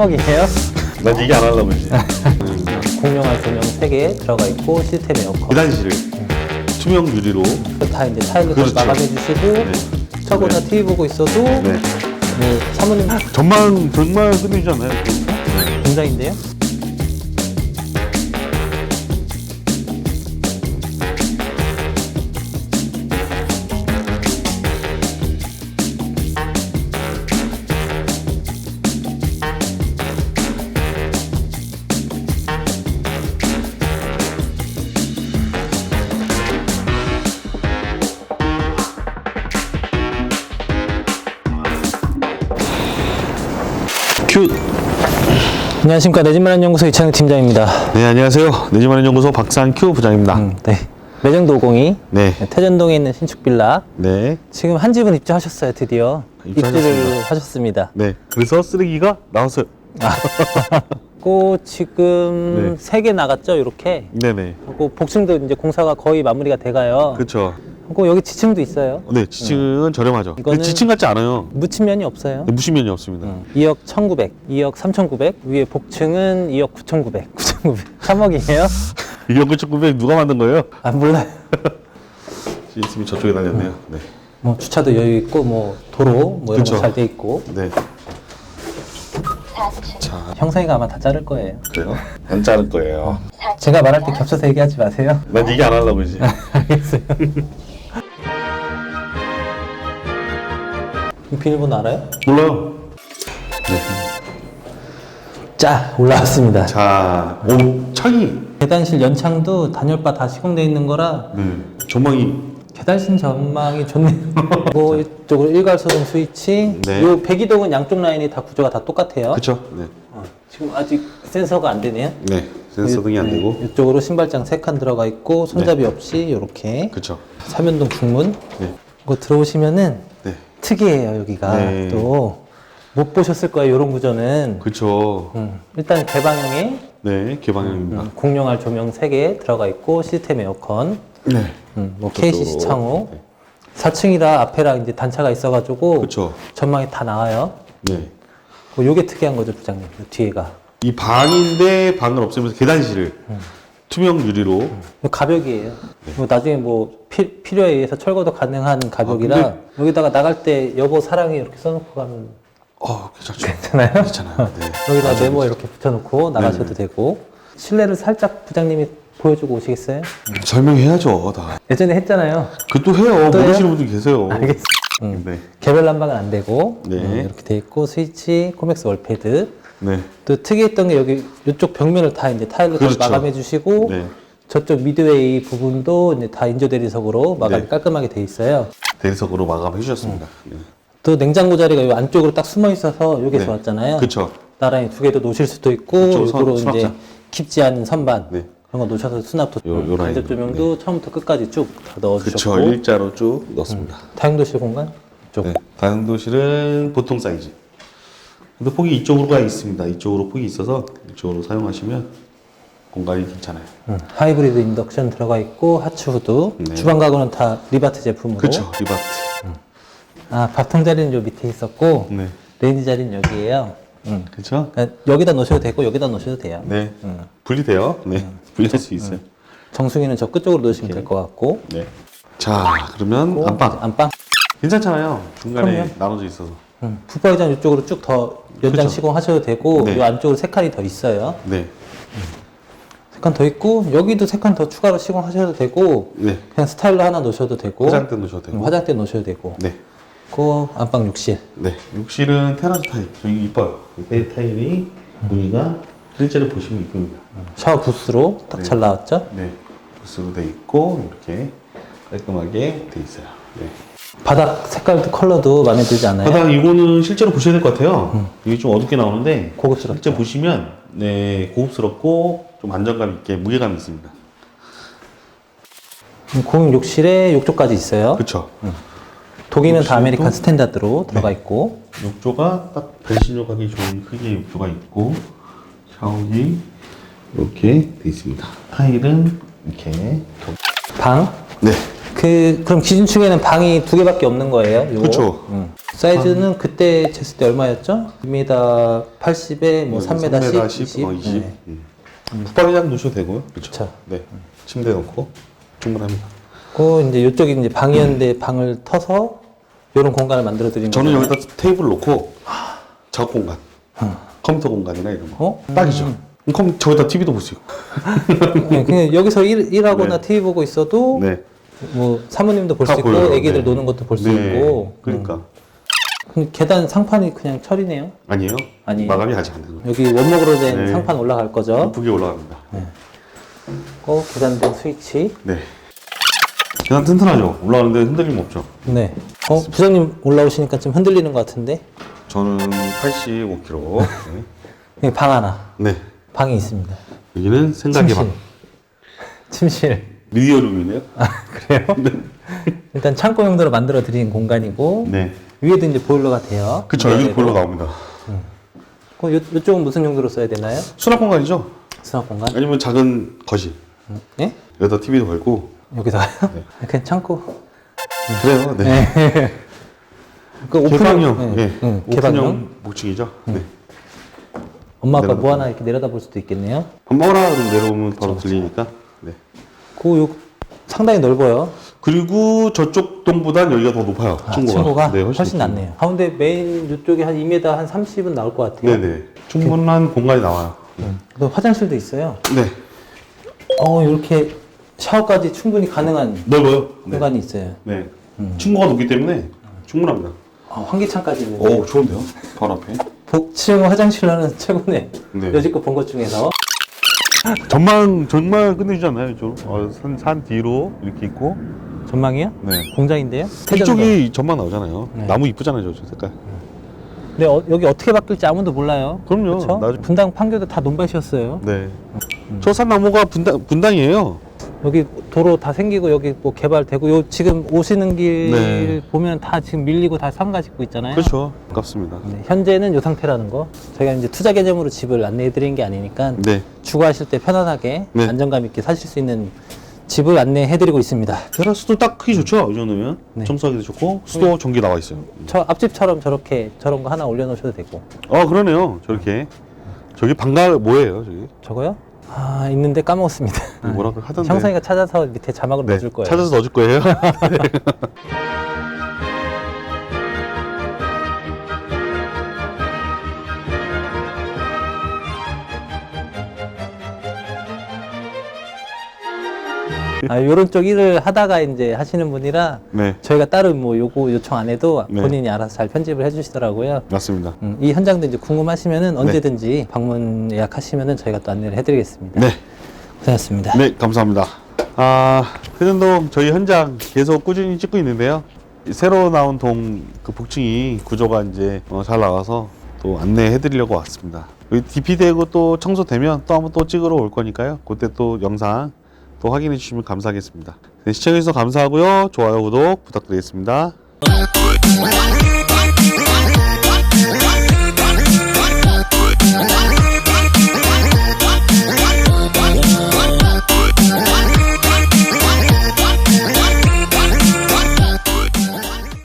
3억이에요? 난 얘기 안 하려고 했지. 공룡할 조명 3개 들어가 있고 시스템 에어컨 계단실을 투명 유리로. 다 이제 타일로 그렇죠. 마감해 주시고 네. 차고 다 네. TV 보고 있어도 네. 뭐 사모님 정말 정말 않나요? 공장인데요? 안녕하십니까 내집마련 연구소 이창희 팀장입니다. 네 안녕하세요. 내집마련 연구소 박상큐 부장입니다. 음, 네. 매정도 502 네. 태전동에 있는 신축 빌라 네. 지금 한 집은 입주하셨어요 드디어 입주하셨습니다. 입주를 하셨습니다. 네. 그래서 쓰레기가 나왔어요. 꽃 지금 네. 세개 나갔죠 이렇게 네네. 하고 복층도 이제 공사가 거의 마무리가 돼가요. 그렇죠. 하고 여기 지층도 있어요. 네 지층은 저렴하죠. 이거는- 근데 지층 같지 않아요. 묻힌 면이 없어요. 네, 무시면이 없습니다. 2억 1,900, 2억 3,900, 위에 복층은 2억 9,900, 9,900. 3억이에요? 이런 거 조금 누가 만든 거예요? 아 몰라요. CSM이 저쪽에 달렸네요. 네. 뭐 주차도 여유 있고 뭐 도로 뭐 이런 그쵸. 거잘돼 있고 네. 자 형상이가 아마 다 자를 거예요. 그래요? 안 자를 거예요. 제가 말할 때 겹쳐서 얘기하지 마세요. 난 얘기 안 하려고 이제. 알겠어요. 비밀번호 알아요? 몰라요. 자 올라왔습니다. 자, 오 창이. 계단실 연창도 단열바 다 시공돼 있는 거라 네. 전망이. 계단실 전망이 좋네요. 뭐 이쪽으로 일괄소등 스위치. 네. 요 배기동은 양쪽 라인이 다 구조가 다 똑같아요. 그쵸? 네. 어, 지금 아직 센서가 안 되네요. 네. 센서 등이 안 네, 되고. 이쪽으로 신발장 세 칸 들어가 있고 손잡이 없이 이렇게 그쵸? 삼연동 중문. 네. 이거 들어오시면은 네. 특이해요 여기가 네. 또 못 보셨을 거예요 이런 구조는. 그쵸. 음, 일단 개방형에 네. 개방형입니다. 음, 공룡할 조명 3개 들어가 있고 시스템 에어컨, 네. 음, 뭐 저쪽으로. KCC 창호, 네. 4층이라 앞에랑 이제 단차가 있어가지고 그쵸. 전망이 다 나와요. 네. 뭐 요게 특이한 거죠 부장님 요 뒤에가 이 방인데 방을 없애면서 계단실을 투명 유리로. 요 가벽이에요. 뭐 나중에 뭐 피, 필요에 의해서 철거도 가능한 가벽이라 아, 근데- 여기다가 나갈 때 여보 사랑해 이렇게 써놓고 가면 어, 괜찮죠? 괜찮아요? 괜찮아요. 네. 여기다 아주 메모 이렇게 붙여놓고 나가셔도 네네. 되고 실내를 살짝 부장님이 보여주고 오시겠어요? 설명해야죠, 다. 예전에 했잖아요. 그 또 해요. 또 해요? 모르시는 분들 계세요. 알겠어. 음. 네. 개별 난방은 안 되고 네. 음, 이렇게 돼 있고 스위치, 코맥스 월패드. 네. 또 특이했던 게 여기 이쪽 벽면을 다 이제 타일로 다 그렇죠. 마감해 주시고 네. 저쪽 미드웨이 부분도 이제 다 인조 대리석으로 마감이 네. 깔끔하게 돼 있어요. 대리석으로 마감해 주셨습니다. 또 냉장고 자리가 이 안쪽으로 딱 숨어 있어서 이게 네. 좋았잖아요. 그쵸. 나란히 두 개도 놓으실 수도 있고 그쵸, 선- 이쪽으로 이제 수납장. 깊지 않은 선반 네. 그런 거 놓으셔서 수납도 요- 요 라인. 간접 조명도 처음부터 끝까지 쭉다 넣어주셨고 그쵸. 일자로 쭉 넣습니다. 다용도실 공간 쪽 네. 다용도실은 보통 사이즈. 근데 폭이 이쪽으로 가 있습니다. 이쪽으로 폭이 있어서 이쪽으로 사용하시면 공간이 괜찮아요. 음, 하이브리드 인덕션 들어가 있고 하츠 후드 네. 주방 가구는 다 리바트 제품으로 그쵸. 리바트. 아 밥통 자리는 요 밑에 있었고 네. 레인지 자리는 여기에요 음. 그쵸? 그러니까 여기다 놓으셔도 되고 여기다 놓으셔도 돼요 네. 분리돼요. 네. 분리할 수 있어요. 정수기는 저 끝쪽으로 놓으시면 될 것 같고 네. 자, 그러면 고, 안방. 안방 괜찮잖아요. 중간에 그럼요. 나눠져 있어서. 음, 붙박이장 이쪽으로 쭉 더 연장 그쵸. 시공하셔도 되고 네. 이 안쪽으로 세 칸이 더 있어요 네. 세 칸 더 있고 여기도 세 칸 더 추가로 시공하셔도 되고 네. 그냥 스타일러 하나 놓으셔도 되고 화장대 놓으셔도 되고. 음, 화장대 놓으셔도 되고 네. 그 안방 욕실 네. 욕실은 테라스 타일. 저기 이뻐요. 이 타일이 무늬가 실제로 보시면 이쁩니다. 샤워 부스로 딱잘 나왔죠 네. 부스로 돼 있고 이렇게 깔끔하게 돼 있어요. 네. 바닥 색깔도 컬러도 마음에 들지 않아요? 바닥 이거는 실제로 보셔야 될 것 같아요. 이게 좀 어둡게 나오는데 고급스럽죠. 실제 보시면 네 고급스럽고 좀 안정감 있게 무게감이 있습니다. 음, 공용 욕실에 욕조까지 있어요 그렇죠. 독일은 다 욕실도- 아메리칸 스탠다드로 들어가 있고 욕조가 딱 배신료 가기 좋은 크기의 욕조가 있고 샤워기 이렇게 돼 있습니다. 타일은 이렇게 방네 그 그럼 기준축에는 방이 두 개밖에 없는 거예요? 요거? 그쵸. 응. 사이즈는 그때 쟀을 때 얼마였죠? 2m 80에 뭐 3m 10, 20. 어, 20. 네. 음. 붙박이장 놓으셔도 되고요. 그렇죠. 그쵸. 네. 침대 넣고 충분합니다. 그 이제 이쪽이 이제 방이었는데 방을 터서 이런 공간을 만들어 드린 저는 거예요. 여기다 테이블 놓고 작업 공간, 컴퓨터 공간이나 이런 거 어? 딱이죠. 그럼 저기다 TV도 볼 수 있고. 네, 그냥 여기서 일, 일하거나 네. TV 보고 있어도 네. 뭐 사모님도 볼다수 있고 보여요. 애기들 네. 노는 것도 볼 수 네. 있고 그러니까 음. 근데 계단 상판이 그냥 철이네요 아니에요. 아니에요. 마감이 아직 안 거예요. 여기 원목으로 된 네. 상판 올라갈 거죠 이쁘게 올라갑니다. 어, 계단된 스위치 네. 계단 튼튼하죠. 올라가는데 흔들림 없죠. 네 어, 부장님 올라오시니까 좀 흔들리는 것 같은데 저는 85kg. 여기 방 하나 네. 방이 있습니다 여기는 생각의 방. 침실 미 디어룸이네요. 아 그래요? 일단 창고 용도로 만들어 드린 공간이고 네. 위에도 이제 보일러가 돼요 그쵸. 여기도 보러 나옵니다. 그 요, 요쪽은 무슨 용도로 써야 되나요? 수납 공간이죠. 수납 공간? 아니면 작은 거실. 예? 여기다 TV도 걸고. 여기다가요? 네. 그냥 창고 그래요. 네. 그 개방형. 네. 예. 응, 개방형. 목적이죠. 네. 엄마 아빠 내려놓고. 뭐 하나 이렇게 내려다 볼 수도 있겠네요. 엄마라 내려오면 바로 들리니까. 네. 그 요, 상당히 넓어요. 그리고 저쪽 동보단 여기가 더 높아요. 아, 층고가. 층고가 네, 훨씬, 높습니다. 낫네요. 가운데 메인 이쪽에 한 2m 한 30은 나올 것 같아요. 네네. 충분한 공간이 나와요. 또 화장실도 있어요. 네. 어 이렇게 샤워까지 충분히 가능한 넓어요. 네. 공간이 있어요. 네. 층고가 높기 때문에 충분합니다. 어, 환기창까지 있는데 오, 좋은데요? 바로 앞에. 복층 화장실로는 최고네. 네. 여지껏 본 것 중에서 전망 끝내주지 않나요? 이쪽? 어, 산, 산 뒤로 이렇게 있고. 전망이요? 네. 공장인데요? 태전도. 이쪽이 전망 나오잖아요. 네. 나무 이쁘잖아요, 저 색깔. 근데 어, 여기 어떻게 바뀔지 아무도 몰라요. 그럼요. 그쵸? 나중- 분당 판교도 다 논밭이었어요. 네. 저 산 나무가 분당, 분당이에요. 여기 도로 다 생기고 여기 뭐 개발되고 요 지금 오시는 길 네. 보면 다 지금 밀리고 다 상가 짓고 있잖아요. 그렇죠. 아깝습니다. 네, 현재는 요 상태라는 거. 저희가 이제 투자 개념으로 집을 안내해 드리는 게 아니니까 네. 주거하실 때 편안하게 네. 안정감 있게 사실 수 있는 집을 안내해 드리고 있습니다. 테라스도 딱 크기 좋죠? 이 정도면. 네. 청소하기도 좋고, 수도 전기 나와 있어요. 저 앞집처럼 저렇게 저런 거 하나 올려 놓으셔도 되고. 어, 그러네요. 저렇게. 저기 방가 뭐예요, 저기? 저거요? 아, 있는데 까먹었습니다. 뭐라 그 하던데. 형상이가 찾아서 밑에 자막을 네. 넣어줄 거예요. 찾아서 넣어줄 거예요. 아, 요런 쪽 일을 하다가 이제 하시는 분이라 네. 저희가 따로 뭐 요구 요청 안 해도 네. 본인이 알아서 잘 편집을 해주시더라고요. 맞습니다. 음, 이 현장도 이제 궁금하시면은 언제든지 방문 예약하시면은 저희가 또 안내를 해드리겠습니다. 네. 고생하셨습니다. 네, 감사합니다. 아, 회전동 저희 현장 계속 꾸준히 찍고 있는데요. 새로 나온 동 그 복층이 구조가 이제 어, 잘 나와서 또 안내해 드리려고 왔습니다. 여기 DP되고 또 청소되면 또 한번 또 찍으러 올 거니까요. 그때 또 영상 또 확인해 주시면 감사하겠습니다. 네, 시청해주셔서 감사하고요. 좋아요, 구독 부탁드리겠습니다.